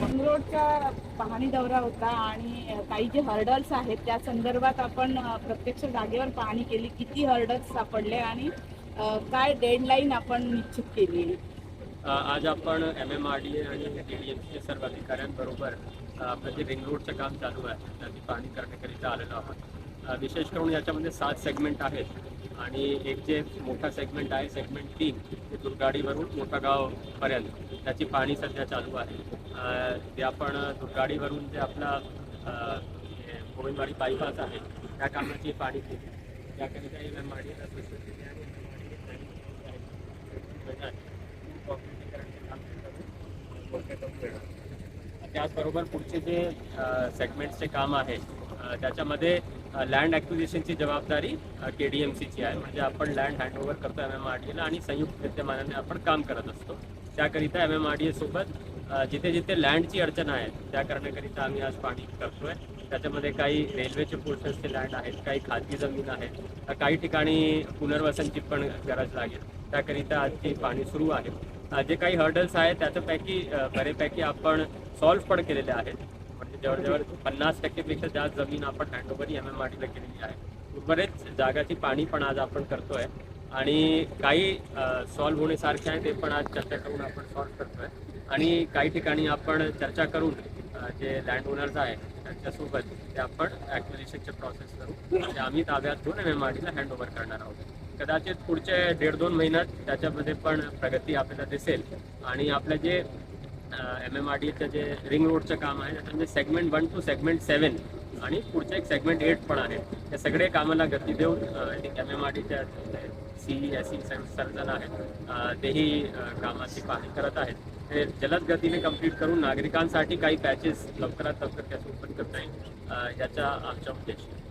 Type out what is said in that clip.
मंगरोडचा पाहणी दौरा होता आणि काही जे हर्डल्स आहेत त्या संदर्भात आपण प्रत्यक्ष जागेवर पाहणी केली किती हर्डल्स सापडले आणि काय डेडलाईन आपण निश्चित केली? आज आपण M M R D A आणि डी डी एमसीच्या सर्व अधिकाऱ्यांबरोबर आपलं जे रिंग रोडचं काम चालू आहे त्याची पाहणी करण्याकरिता आलेलो आहोत. विशेष करून याच्यामध्ये सात सेगमेंट आहेत. आणि एक जे मोठा सेगमेंट आहे सेगमेंट तीन ते दुर्गाडीवरून मोठा गावपर्यंत त्याची पाणी सध्या चालू आहे. ते आपण दुर्गाडीवरून जे आपला गोविंदवाडी बायपास आहे त्या कामाची पाणी केली. त्याकरिता एम एम आर डी त्याचबरोबर पुढचे जे सेगमेंटचे काम आहे त्याच्यामध्ये लँड ॲक्विजिशनची जबाबदारी के डी एम सीची आहे. म्हणजे आपण लँड हँडओव्हर करतो एम एम आर डी एला आणि संयुक्त विद्यमानाने आपण काम करत असतो. त्याकरिता एम एम आर डी एसोबत जिथे जिथे लँडची अडचण आहे त्या करण्याकरिता आम्ही आज पाणी करतो आहे त्याच्यामध्ये काही रेल्वेचे पोर्शन्सचे लँड आहेत काही खाजगी जमीन आहेत काही ठिकाणी पुनर्वसनची पण गरज लागेल. त्याकरिता आजची पाणी सुरू आहे. जे काही हर्डल्स आहेत त्याच्यापैकी बरेपैकी आपण सॉल्व्ह पण केलेले आहेत. जवळजवळ पन्नास टक्केपेक्षा जास्त जमीन आपण हँडओव्हर एम एम आर टीला केलेली आहे. बरेच जागाची पाणी पण आज आपण करतोय. आणि काही सॉल्व्ह होण्यासारखे आहे ते पण आज चर्चा करून आपण सॉल्व्ह करतोय. आणि काही ठिकाणी आपण चर्चा करून जे लँड ओनर्स आहे त्यांच्यासोबत ते आपण ॲक्विजिशनचे प्रोसेस करू ते आम्ही ताब्यात घेऊन एम एम आर टीला हँडओव्हर करणार आहोत. कदाचित पुढचे दीड दोन महिन्यात त्याच्यामध्ये पण प्रगती आपल्याला दिसेल. आणि आपलं जे एम एम आर डीचं जे रिंग रोडचं काम आहे त्याच्यामध्ये segment one two segment seven आणि पुढचं एक सेगमेंट एट पण आहे. या सगळे कामाला गती देऊन एम एम आर डीच्या सी एस सी सर्जन आहेत तेही कामाची पाहणी करत आहेत. ते जलद गतीने कंप्लीट करून नागरिकांसाठी काही पॅचेस लवकरात लवकर त्याचं ओपन करता येईल. याचा आमचा उद्देश आहे.